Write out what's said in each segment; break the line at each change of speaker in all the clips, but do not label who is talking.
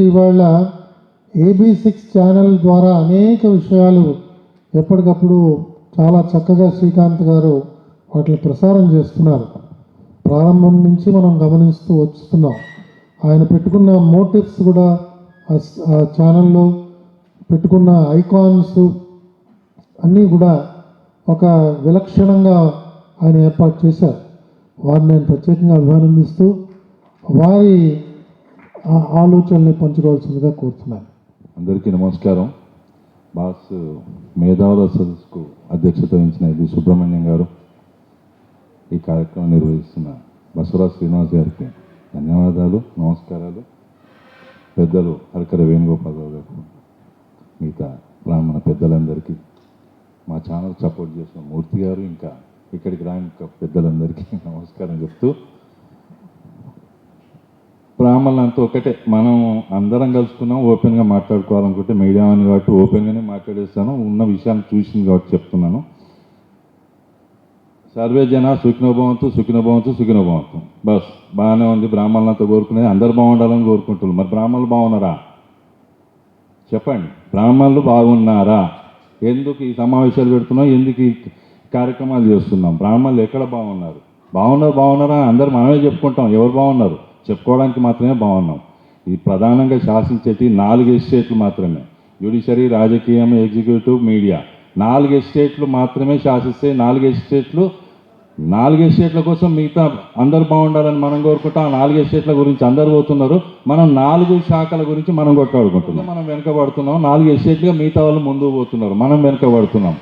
ఇవాళ AB six channel ద్వారా అనేక విషయాలు ఎప్పటికప్పుడు చాలా చక్కగా శ్రీకాంత్ గారు వాటిని ప్రసారం చేస్తున్నారు. ప్రారంభం నుంచి మనం గమనిస్తూ వస్తున్నాం. ఆయన పెట్టుకున్న మోటివ్స్ కూడా ఆ ఛానల్లో పెట్టుకున్న ఐకాన్స్ అన్నీ కూడా ఒక విలక్షణంగా ఆయన ఏర్పాటు చేశారు. వారిని నేను ప్రత్యేకంగా అభినందిస్తూ వారి ఆ ఆలోచనల్ని పంచుకోవాల్సిందిగా కోరుతున్నాను.
అందరికీ నమస్కారం. బాస్ మేధావుల సదస్సుకు అధ్యక్షత వహించిన ఇది సుబ్రహ్మణ్యం గారు ఈ కార్యక్రమం నిర్వహిస్తున్న బసవరాజ్ శ్రీనివాస్ గారికి ధన్యవాదాలు నమస్కారాలు. పెద్దలు హరికర వేణుగోపాలరావు గారు మిగతా బ్రాహ్మణ పెద్దలందరికీ మా ఛానల్ సపోర్ట్ చేసిన మూర్తి గారు ఇంకా ఇక్కడికి రాని పెద్దలందరికీ నమస్కారం చెప్తూ బ్రాహ్మణులంతా ఒకటే మనం అందరం కలుసుకున్నాం ఓపెన్గా మాట్లాడుకోవాలనుకుంటే మీడియా అని కాబట్టి ఓపెన్గానే మాట్లాడేస్తాను ఉన్న విషయాన్ని చూసింది కాబట్టి చెప్తున్నాను. సర్వే జన సుఖినోభవంతు సుఖినోభవంతు సుఖినోభవంతు. బస్ బాగానే ఉంది బ్రాహ్మణులంతా కోరుకునేది అందరు బాగుండాలని కోరుకుంటున్నారు. మరి బ్రాహ్మణులు బాగున్నారా? చెప్పండి బ్రాహ్మణులు బాగున్నారా? ఎందుకు ఈ సమావేశాలు పెడుతున్నాం ఎందుకు ఈ కార్యక్రమాలు చేస్తున్నాం? బ్రాహ్మణులు ఎక్కడ బాగున్నారు? బాగున్నారు బాగున్నారా? అందరు మనమే చెప్పుకుంటాం ఎవరు బాగున్నారు? చెప్పుకోవడానికి మాత్రమే బాగున్నాం. ఈ ప్రధానంగా శాసించేటి నాలుగు ఎస్టేట్లు మాత్రమే. జ్యుడిషరీ రాజకీయం ఎగ్జిక్యూటివ్ మీడియా. నాలుగు ఎస్టేట్లు మాత్రమే శాసిస్తే నాలుగు ఎస్టేట్లు నాలుగు ఎస్టేట్ల కోసం మిగతా అందరు బాగుండాలని మనం కోరుకుంటాం. ఆ నాలుగు ఎస్టేట్ల గురించి అందరు పోతున్నారు. మనం నాలుగు శాఖల గురించి మనం కొట్టాడుకుంటున్నాం మనం వెనకబడుతున్నాం. నాలుగు ఎస్టేట్లుగా మిగతా వాళ్ళు ముందుకు పోతున్నారు. మనం వెనకబడుతున్నాం.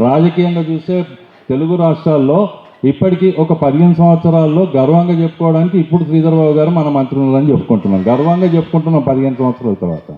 రాజకీయంగా చూస్తే తెలుగు రాష్ట్రాల్లో ఇప్పటికీ ఒక పదిహేను సంవత్సరాల్లో గర్వంగా చెప్పుకోవడానికి ఇప్పుడు శ్రీధర్బాబు గారు మన మంత్రులు అని చెప్పుకుంటున్నాం. గర్వంగా చెప్పుకుంటున్నాం పదిహేను సంవత్సరాల తర్వాత.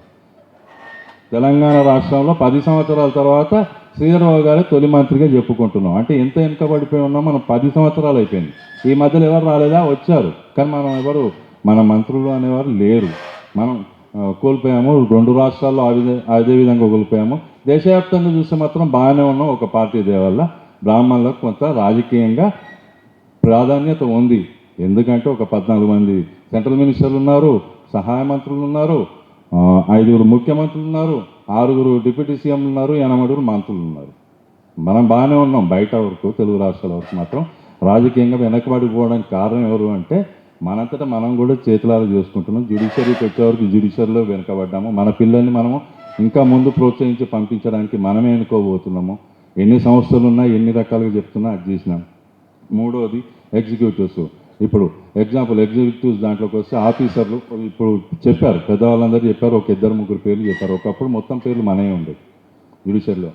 తెలంగాణ రాష్ట్రంలో పది సంవత్సరాల తర్వాత శ్రీధరరావు గారే తొలి మంత్రిగా చెప్పుకుంటున్నాం. అంటే ఎంత వెనుకబడిపోయి ఉన్నాం మనం పది సంవత్సరాలు అయిపోయింది. ఈ మధ్యలో ఎవరు రాలేదా? వచ్చారు. కానీ మనం ఎవరు? మన మంత్రులు అనేవారు లేరు. మనం కోల్పోయాము. రెండు రాష్ట్రాల్లో ఆ అదే విధంగా కోల్పోయాము. దేశవ్యాప్తంగా చూస్తే మాత్రం బాగానే ఉన్నాం ఒక పార్టీ దే బ్రాహ్మణులకు కొంత రాజకీయంగా ప్రాధాన్యత ఉంది. ఎందుకంటే ఒక పద్నాలుగు మంది సెంట్రల్ మినిస్టర్లు ఉన్నారు సహాయ మంత్రులు ఉన్నారు ఐదుగురు ముఖ్యమంత్రులు ఉన్నారు ఆరుగురు డిప్యూటీ సీఎంలు ఉన్నారు ఎనమడుగురు మంత్రులు ఉన్నారు. మనం బాగానే ఉన్నాం. బయట వరకు తెలుగు రాష్ట్రాల వరకు మాత్రం రాజకీయంగా వెనకబడిపోవడానికి కారణం ఎవరు అంటే మనంతటా మనం కూడా చేతులాలు చేసుకుంటున్నాం. జ్యుడిషియరీకి వచ్చేవరకు జ్యుడిషియరీలో వెనకబడ్డాము. మన పిల్లల్ని మనము ఇంకా ముందు ప్రోత్సహించి పంపించడానికి మనమే ఎన్నుకోబోతున్నాము ఎన్ని సంస్థలు ఉన్నా ఎన్ని రకాలుగా చెప్తున్నా అది చేసినాం. మూడోది ఎగ్జిక్యూటివ్స్ ఇప్పుడు ఎగ్జాంపుల్ ఎగ్జిక్యూటివ్స్ దాంట్లోకి వస్తే ఆఫీసర్లు ఇప్పుడు చెప్పారు పెద్దవాళ్ళందరూ చెప్పారు ఒక ఇద్దరు ముగ్గురు పేర్లు చెప్పారు. ఒకప్పుడు మొత్తం పేర్లు మనమే ఉండేవి జ్యుడిషియర్లో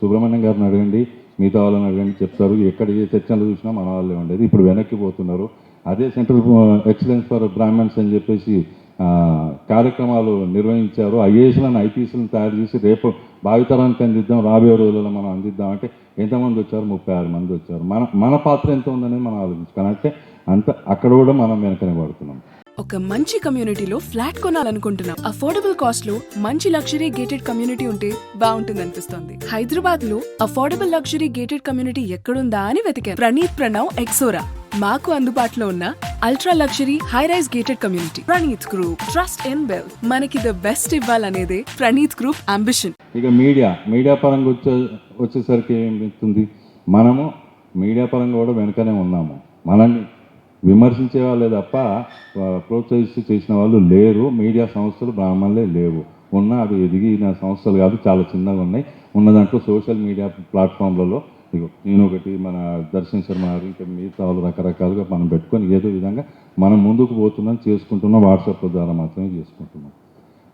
సుబ్రహ్మణ్యం గారిని అడగండి మిగతా వాళ్ళని అడగండి చెప్తారు ఎక్కడ ఏ చర్చలు చూసినా మన వాళ్ళే ఉండేది. ఇప్పుడు వెనక్కి పోతున్నారు. అదే సెంట్రల్ ఎక్సలెన్స్ ఫర్ బ్రాహ్మణ్స్ అని చెప్పేసి కార్యక్రమాలు నిర్వహించారు. ఐఏఎస్లను ఐపీఎస్లను తయారు చేసి రేపు భావితరానికి అందిద్దాం. రాబోయే రోజులలో మనం అందిద్దాం అంటే ఎంతమంది వచ్చారు? ముప్పై ఆరు మంది వచ్చారు. మన మన పాత్ర ఎంత ఉందనేది మనం ఆలోచించుకోవాలి. అంటే అంత అక్కడ కూడా మనం వెనకనే పడుతున్నాం.
ఒక మంచి కమ్యూనిటీలో ఫ్లాట్ కొనాలనుకుంటున్నాం. అఫోర్డబుల్ కాస్ట్లో మంచి లగ్జరీ గేటెడ్ కమ్యూనిటీ ఉంటే బాగుంటుంది అనిపిస్తుంది హైదరాబాద్లో అఫోర్డబుల్ లగ్జరీ గేటెడ్ కమ్యూనిటీ ఎక్కడుందా అని వెతికాను ప్రణీత్ ప్రణవ్ ఎక్సోరా మాకు అందుబాటులో ఉన్న ultra luxury high rise gated community Praneeth group trust in bell మనకి ద బెస్ట్ ఇవ్వాలనేదే ప్రణీత్ గ్రూప్ అంబిషన్
ఇక మీడియా మీడియా పరంగా వచ్చే వచ్చేసరికి ఏమవుతుంది మనము మీడియా పరంగా కూడా వెనుకనే ఉన్నాము. మనల్ని విమర్శించే వాళ్ళే తప్ప ప్రోత్సహిస్తూ చేసిన వాళ్ళు లేరు. మీడియా సంస్థలు బ్రాహ్మణులే లేవు. ఉన్న అవి ఎదిగిన సంస్థలు కాదు చాలా చిన్నగా ఉన్నాయి. ఉన్న దాంట్లో సోషల్ మీడియా ప్లాట్ఫామ్లలో నేను ఒకటి మన దర్శన్ శర్మ ఇంకా మిగతా వాళ్ళు రకరకాలుగా మనం పెట్టుకొని ఏదో విధంగా మనం ముందుకు పోతున్నాం చేసుకుంటున్నాం వాట్సాప్ ద్వారా మాత్రమే చేసుకుంటున్నాం.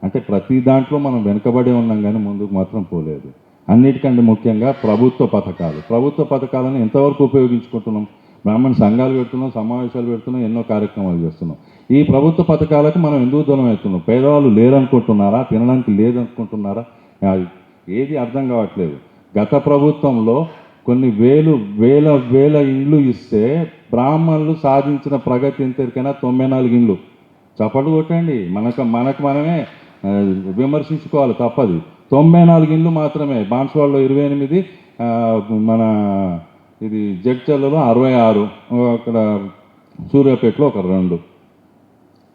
అంటే ప్రతి దాంట్లో మనం వెనుకబడే ఉన్నాం కానీ ముందుకు మాత్రం పోలేదు. అన్నిటికంటే ముఖ్యంగా ప్రభుత్వ పథకాలు. ప్రభుత్వ పథకాలను ఎంతవరకు ఉపయోగించుకుంటున్నాం? బ్రాహ్మణ సంఘాలు పెడుతున్నాం సమావేశాలు పెడుతున్నాం ఎన్నో కార్యక్రమాలు చేస్తున్నాం. ఈ ప్రభుత్వ పథకాలకు మనం ఎందుకు దూరం అవుతున్నాం? పేదవాళ్ళు లేరనుకుంటున్నారా? తినడానికి లేదనుకుంటున్నారా? అది ఏది అర్థం కావట్లేదు. గత ప్రభుత్వంలో కొన్ని వేలు వేల వేల ఇండ్లు ఇస్తే బ్రాహ్మణులు సాధించిన ప్రగతి ఎంతకైనా తొంభై నాలుగు ఇండ్లు. చప్పట్లు కొట్టండి. మనకు మనకు మనమే విమర్శించుకోవాలి తప్పది. తొంభై నాలుగు ఇండ్లు మాత్రమే. బాన్స్వాడలో ఇరవై ఎనిమిది మన ఇది జడ్చర్లలో అరవై ఆరు అక్కడ సూర్యాపేటలో ఒక రెండు.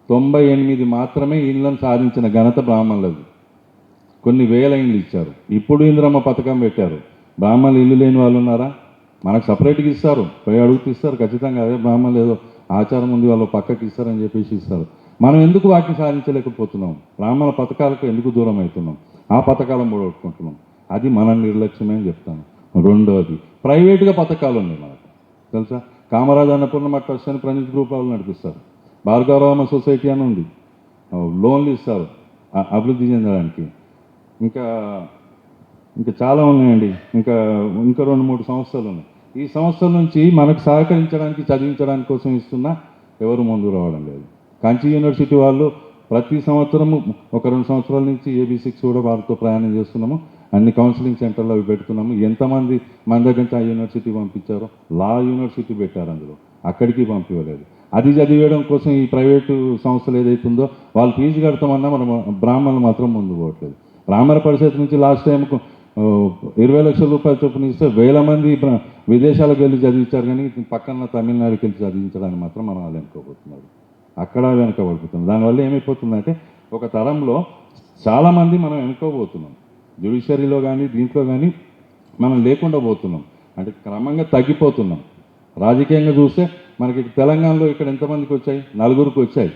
తొంభై ఎనిమిది మాత్రమే ఇండ్లను సాధించిన ఘనత బ్రాహ్మణులది. కొన్ని వేల ఇండ్లు ఇచ్చారు. ఇప్పుడు ఇంద్రమ్మ పథకం పెట్టారు. బ్రాహ్మణులు ఇల్లు లేని వాళ్ళు ఉన్నారా? మనకు సపరేట్గా ఇస్తారు. పోయి అడుగుతూ ఇస్తారు. ఖచ్చితంగా అదే బ్రాహ్మణులు ఏదో ఆచారం ఉంది వాళ్ళు పక్కకి ఇస్తారని చెప్పేసి ఇస్తారు. మనం ఎందుకు వాటిని సాధించలేకపోతున్నాం? బ్రాహ్మణ పథకాలకు ఎందుకు దూరం అవుతున్నాం? ఆ పథకాలను పోగొట్టుకుంటున్నాం అది మన నిర్లక్ష్యమే అని చెప్తాను. రెండోది ప్రైవేట్గా పథకాలు ఉన్నాయి మనకు. తెలుసా? కామరాజ్ అన్నపూర్ణ ట్రస్ట్ అని ప్రణీత్ గ్రూప్ వాళ్ళు నడిపిస్తారు. భార్గవరామ సొసైటీ అని ఉంది. లోన్లు ఇస్తారు అభివృద్ధి చెందడానికి. ఇంకా ఇంకా చాలా ఉన్నాయండి. ఇంకా ఇంకా రెండు మూడు సంస్థలు ఉన్నాయి. ఈ సంస్థల నుంచి మనకు సహకరించడానికి చదివించడానికి కోసం ఇస్తున్నా ఎవరు ముందు రావడం లేదు. కాంచి యూనివర్సిటీ వాళ్ళు ప్రతి సంవత్సరము ఒక రెండు సంవత్సరాల నుంచి ఏబీ సిక్స్ కూడా వారితో ప్రయాణం చేస్తున్నాము. అన్ని కౌన్సిలింగ్ సెంటర్లు అవి పెడుతున్నాము. ఎంతమంది మన దగ్గర నుంచి ఆ యూనివర్సిటీ పంపించారో లా యూనివర్సిటీ పెట్టారు అందులో. అక్కడికి పంపించలేదు అది చదివేయడం కోసం ఈ ప్రైవేటు సంస్థలు ఏదైతుందో వాళ్ళు ఫీజు కడతామన్నా మనం బ్రాహ్మణులు మాత్రం ముందు పోవట్లేదు. బ్రాహ్మణ పరిషత్ నుంచి లాస్ట్ టైం ఇరవై లక్షల రూపాయలు చొప్పున ఇస్తే వేల మంది విదేశాలకు వెళ్ళి చదివించారు కానీ పక్కన తమిళనాడుకి వెళ్ళి చదివించడానికి మాత్రం మనం వాళ్ళు వెనుకోబోతున్నారు అక్కడ వెనుకబడిపోతుంది దానివల్ల ఏమైపోతుందంటే ఒక తరంలో చాలామంది మనం వెనుకోబోతున్నాం. జ్యుడిషియరీలో కానీ దీంట్లో కానీ మనం లేకుండా పోతున్నాం. అంటే క్రమంగా తగ్గిపోతున్నాం. రాజకీయంగా చూస్తే మనకి తెలంగాణలో ఇక్కడ ఎంతమందికి వచ్చాయి? నలుగురికి వచ్చాయి.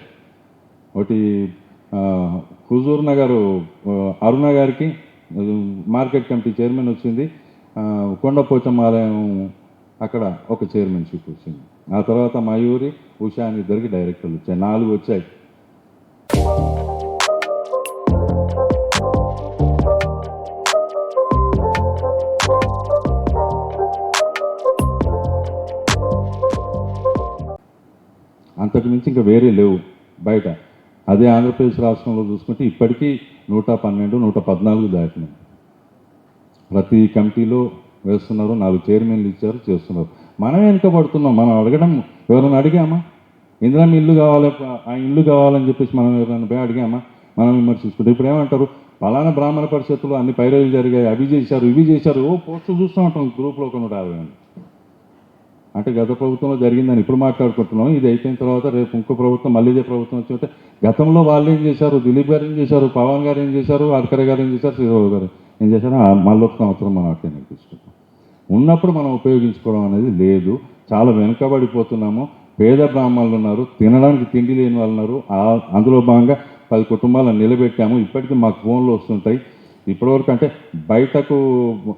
ఒకటి హుజూర్ నగర్ అరుణ గారికి మార్కెట్ కమిటీ చైర్మన్ వచ్చింది. కొండపోచమ్మ ఆలయం అక్కడ ఒక చైర్మన్షిప్ వచ్చింది. ఆ తర్వాత మయూరి ఉషా అని ఇద్దరికి డైరెక్టర్లు వచ్చాయి. నాలుగు వచ్చాయి. అంతకు మించి ఇంకా వేరే లేవు బయట. అదే ఆంధ్రప్రదేశ్ రాష్ట్రంలో చూసుకుంటే ఇప్పటికీ నూట పన్నెండు నూట పద్నాలుగు దాటినాయి. ప్రతి కమిటీలో వేస్తున్నారు నాలుగు చైర్మన్లు ఇచ్చారు చేస్తున్నారు. మనం వెనుకబడుతున్నాం మనం అడగడం ఎవరైనా అడిగామా? ఇందిరా ఇల్లు కావాలి ఆ ఇల్లు కావాలని చెప్పేసి మనం ఎవరైనా పోయి అడిగామా? మనం విమర్శించుకుంటాం ఇప్పుడు ఏమంటారు? పలానా బ్రాహ్మణ పరిషత్తులు అన్ని పైరవీలు జరిగాయి అవి చేశారు ఇవి చేశారు ఓ పోస్టులు చూస్తూ ఉంటాం గ్రూప్లో ఒక నూట యాభై మంది. అంటే గత ప్రభుత్వంలో జరిగిందని ఇప్పుడు మాట్లాడుకుంటున్నాం. ఇది అయిపోయిన తర్వాత రేపు ఇంకో ప్రభుత్వం మళ్ళీ ఇదే ప్రభుత్వం వచ్చింటే గతంలో వాళ్ళు ఏం చేశారు? దిలీప్ గారు ఏం చేశారు? పవన్ గారు ఏం చేశారు? అడ్కరే గారు ఏం చేశారు? శ్రీరావు గారు ఏం చేశారు? మళ్ళీ ఒక సంవత్సరం మనం అట్లే ఉన్నప్పుడు మనం ఉపయోగించుకోవడం అనేది లేదు. చాలా వెనుకబడిపోతున్నాము. పేద బ్రాహ్మణులు ఉన్నారు. తినడానికి తిండి లేని వాళ్ళు ఉన్నారు. అందులో భాగంగా పది కుటుంబాలను నిలబెట్టాము. ఇప్పటికీ మాకు ఫోన్లు వస్తుంటాయి. ఇప్పటివరకు అంటే బయటకు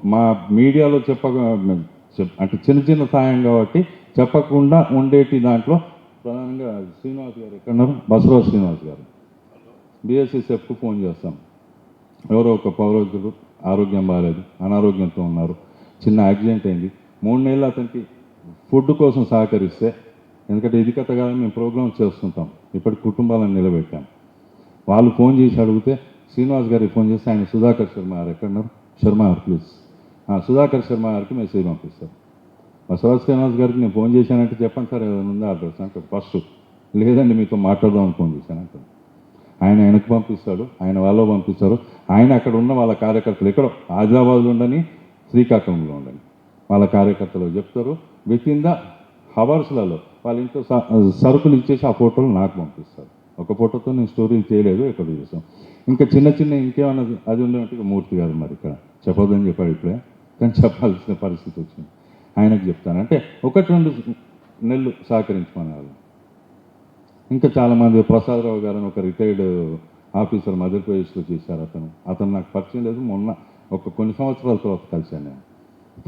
మా మీడియాలో చెప్ప అంటే చిన్న చిన్న సాయం కాబట్టి చెప్పకుండా ఉండేటి దాంట్లో ప్రధానంగా శ్రీనివాస్ గారు ఎక్కడున్నారు? బసవరాజు శ్రీనివాస్ గారు. బిఎస్ఎస్ఎఫ్కు ఫోన్ చేస్తాం. ఎవరో ఒక పౌరోగ్యులు ఆరోగ్యం బాగాలేదు అనారోగ్యంతో ఉన్నారు చిన్న యాక్సిడెంట్ అయింది. మూడు నెలలు అతనికి ఫుడ్ కోసం సహకరిస్తే ఎందుకంటే ఇది కథ కాదు మేము ప్రోగ్రామ్స్ చేస్తుంటాం. ఇప్పటి కుటుంబాలను నిలబెట్టాం. వాళ్ళు ఫోన్ చేసి అడిగితే శ్రీనివాస్ గారికి ఫోన్ చేస్తే ఆయన సుధాకర్ శర్మ గారు ఎక్కడున్నారు? శర్మ గారు ప్లీజ్. సుధాకర్ శర్మ గారికి మెసేజ్ పంపిస్తాను బసవరాజ్ శ్రీనివాస్ గారికి నేను ఫోన్ చేశానంటే చెప్పండి సార్ ఏదైనా ఉందా అడ్రస్ అంటే ఫస్ట్ లేదండి మీతో మాట్లాడదామని ఫోన్ చేశానంటే ఆయన ఆయనకు పంపిస్తాడు ఆయన వాళ్ళు పంపిస్తారు. ఆయన అక్కడ ఉన్న వాళ్ళ కార్యకర్తలు ఎక్కడో ఆదిలాబాద్లో ఉండని శ్రీకాకుళంలో ఉండని వాళ్ళ కార్యకర్తలు చెప్తారు. విత్ ఇన్ ద హవర్స్లలో వాళ్ళ ఇంట్లో స- సరుకులు ఇచ్చేసి ఆ ఫోటోలు నాకు పంపిస్తారు. ఒక ఫోటోతో నేను స్టోరీలు చేయలేదు ఎక్కడ చేసాం. ఇంకా చిన్న చిన్న ఇంకేమన్నా అది ఉండేవంటే మూర్తి గారు మరి ఇక్కడ చెప్పొద్దని చెప్పాడు ఇప్పుడే. కానీ చెప్పాల్సిన పరిస్థితి వచ్చింది. ఆయనకు చెప్తాను. అంటే ఒకటి రెండు నెలలు వాళ్ళు ఇంకా చాలామంది ప్రసాదరావు గారు ఒక రిటైర్డ్ ఆఫీసర్ మధ్యప్రదేశ్లో చేశారు అతను. అతను నాకు పరిచయం లేదు. మొన్న ఒక కొన్ని సంవత్సరాల తర్వాత కలిశాను నేను.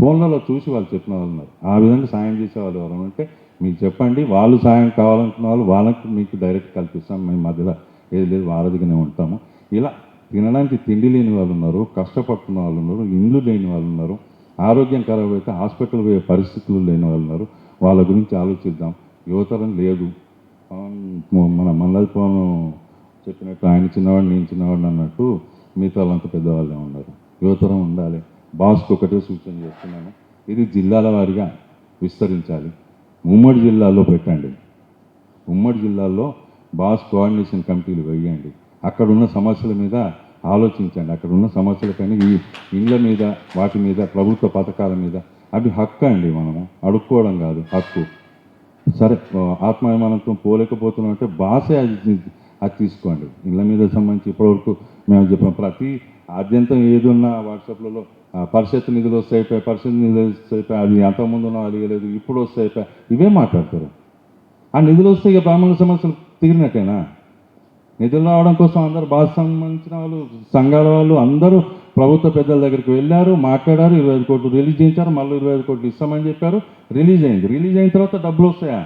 ఫోన్లలో చూసి వాళ్ళు చెప్పిన వాళ్ళు ఉన్నారు. ఆ విధంగా సాయం చేసే వాళ్ళు అంటే మీకు చెప్పండి వాళ్ళు సాయం కావాలనుకున్న వాళ్ళు వాళ్ళకి మీకు డైరెక్ట్ కల్పిస్తాం. మేము మధ్యలో ఏది లేదు వారధిగానే ఉంటాము. ఇలా తినడానికి తిండి లేని వాళ్ళు ఉన్నారు కష్టపడుతున్న వాళ్ళు ఉన్నారు ఇండ్లు లేని వాళ్ళు ఉన్నారు ఆరోగ్యం ఖరాబ్ అయితే హాస్పిటల్ పోయే పరిస్థితులు లేని వాళ్ళు ఉన్నారు. వాళ్ళ గురించి ఆలోచిద్దాం. యువతరం లేదు. మన మల్లాది పవన్ చెప్పినట్టు ఆయన చిన్నవాడు నేను చిన్నవాడిని అన్నట్టు మిగతా వాళ్ళంతా పెద్దవాళ్ళే ఉన్నారు. యువతరం ఉండాలి. బాస్కు ఒకటే సూచన చేస్తున్నాను. ఇది జిల్లాల వారిగా విస్తరించాలి. ఉమ్మడి జిల్లాలో పెట్టండి. ఉమ్మడి జిల్లాల్లో బాస్ కోఆర్డినేషన్ కమిటీలు వేయండి. అక్కడ ఉన్న సమస్యల మీద ఆలోచించండి. అక్కడ ఉన్న సమస్యలపైన ఈ ఇళ్ళ మీద వాటి మీద ప్రభుత్వ పథకాల మీద. అవి హక్కు అండి మనము. అడుక్కోవడం కాదు హక్కు. సరే ఆ, ఆత్మాభిమానంతో పోలేకపోతున్నాం అంటే బాసే అది అది తీసుకోండి. ఇళ్ళ మీద సంబంధించి ఇప్పటివరకు మేము చెప్పాం ప్రతి ఆద్యంతం ఏదున్నా వాట్సాప్లలో ఆ, పరిషత్ నిధులు వస్తాయి పరిషత్ నిధులు వస్తాయిపోయి అది అంతకుముందు ఉన్న అడిగలేదు ఇప్పుడు వస్తాయిపోయి ఇవే మాట్లాడతారు. ఆ నిధులు వస్తే ఇక బ్రాహ్మణుల సమస్యలు తీరినట్టేనా? నిధులు రావడం కోసం అందరు బాధ సంబంధించిన వాళ్ళు సంఘాల వాళ్ళు అందరూ ప్రభుత్వ పెద్దల దగ్గరికి వెళ్ళారు మాట్లాడారు ఇరవై ఐదు కోట్లు రిలీజ్ చేయించారు మళ్ళీ ఇరవై ఐదు కోట్లు ఇస్తామని చెప్పారు. రిలీజ్ అయింది. రిలీజ్ అయిన తర్వాత డబ్బులు వస్తాయా?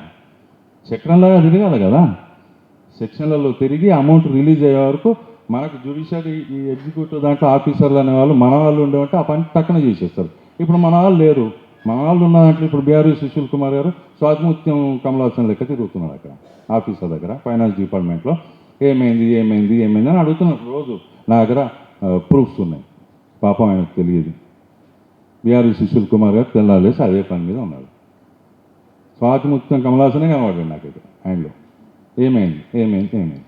చక్రంలాగా తిరగాలి కదా. సెక్షన్లలో తిరిగి అమౌంట్ రిలీజ్ అయ్యే వరకు మనకు జ్యుడిషియరీ ఈ ఎగ్జిక్యూటివ్ దాంట్లో ఆఫీసర్లు అనే వాళ్ళు మన వాళ్ళు ఉండేవంటే ఆ పని టక్కన చేసేస్తారు. ఇప్పుడు మన వాళ్ళు లేరు. మన వాళ్ళు ఉన్న దాంట్లో ఇప్పుడు బీఆర్ఎస్ సుశీల్ కుమార్ గారు స్వాతిముత్యం కమలాసన్ లెక్క తిరుగుతున్నారు అక్కడ ఆఫీసర్ దగ్గర ఫైనాన్స్ డిపార్ట్మెంట్లో. ఏమైంది ఏమైంది ఏమైంది అని అడుగుతున్నారు రోజు. నా దగ్గర ప్రూఫ్స్ ఉన్నాయి. పాపం ఆయనకు తెలియదు. బీఆర్ సుశీల్ కుమార్ గారు తెల్లాలేసి అదే పని మీద ఉన్నాడు. స్వాతిముత్యం కమలాసనే కనబడ్డాడు నాకైతే ఆయనలో. ఏమైంది ఏమైంది ఏమైంది?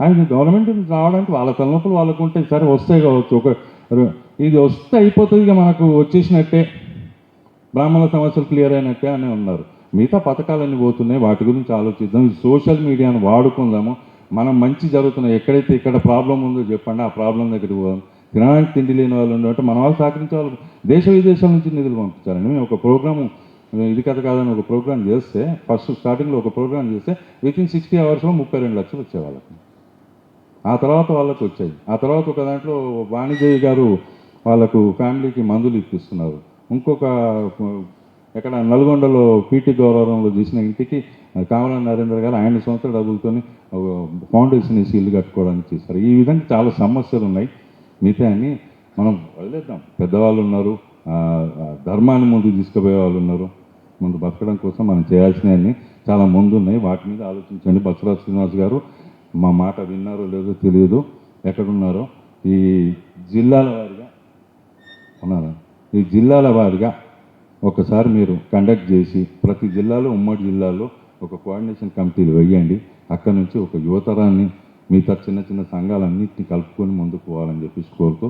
ఆయన గవర్నమెంట్ రావడానికి వాళ్ళ తలనొప్పులు వాళ్ళకు ఉంటే సరే వస్తాయి కావచ్చు. ఒక ఇది వస్తే అయిపోతుంది ఇక మనకు వచ్చేసినట్టే. బ్రాహ్మణ సమస్యలు క్లియర్ అయినట్టే అని ఉన్నారు. మిగతా పథకాలన్నీ పోతున్నాయి. వాటి గురించి ఆలోచిద్దాం. సోషల్ మీడియాను వాడుకుందాము. మనం మంచి జరుగుతున్నాయి ఎక్కడైతే ఇక్కడ ప్రాబ్లం ఉందో చెప్పండి ఆ ప్రాబ్లం దగ్గరికి పోదాం. తినడానికి తిండి లేని వాళ్ళు ఉండే మన వాళ్ళు సహకరించే వాళ్ళు దేశ విదేశాల నుంచి నిధులు పంపించాలండి మేము ఒక ప్రోగ్రాము ఇది కథ కాదని ఒక ప్రోగ్రామ్ చేస్తే ఫస్ట్ స్టార్టింగ్లో ఒక ప్రోగ్రామ్ చేస్తే విత్ ఇన్ సిక్స్టీ అవర్స్లో ముప్పై రెండు లక్షలు వచ్చే వాళ్ళకి. ఆ తర్వాత వాళ్ళకు వచ్చాయి. ఆ తర్వాత ఒక దాంట్లో వాణిజ్య గారు వాళ్ళకు ఫ్యామిలీకి మందులు ఇప్పిస్తున్నారు. ఇంకొక ఎక్కడ నల్గొండలో పీటీ గౌరవంలో చేసిన ఇంటికి కామల నరేంద్ర గారు ఆయన సొంత డబ్బులతోని ఫౌండేషన్ వేసి ఇల్లు కట్టుకోవడానికి చేశారు. ఈ విధంగా చాలా సమస్యలు ఉన్నాయి. మిగతా అని మనం వదిలేద్దాం. పెద్దవాళ్ళు ఉన్నారు ధర్మాన్ని ముందు తీసుకుపోయే వాళ్ళు ఉన్నారు. ముందు బతకడం కోసం మనం చేయాల్సినవన్నీ చాలా ముందు ఉన్నాయి వాటి మీద ఆలోచించండి. బసరాజ్ శ్రీనివాస్ గారు మా మాట విన్నారో లేదో తెలియదు. ఎక్కడున్నారో? ఈ జిల్లాల వారిగా ఉన్నారా? ఈ జిల్లాల వారిగా ఒకసారి మీరు కండక్ట్ చేసి ప్రతి జిల్లాలో ఉమ్మడి జిల్లాలో ఒక కోఆర్డినేషన్ కమిటీలు వేయండి. అక్కడ నుంచి ఒక యువతరాన్ని మిగతా చిన్న చిన్న సంఘాలన్నింటినీ కలుపుకొని ముందుకు పోవాలని చెప్పేసి కోరుతూ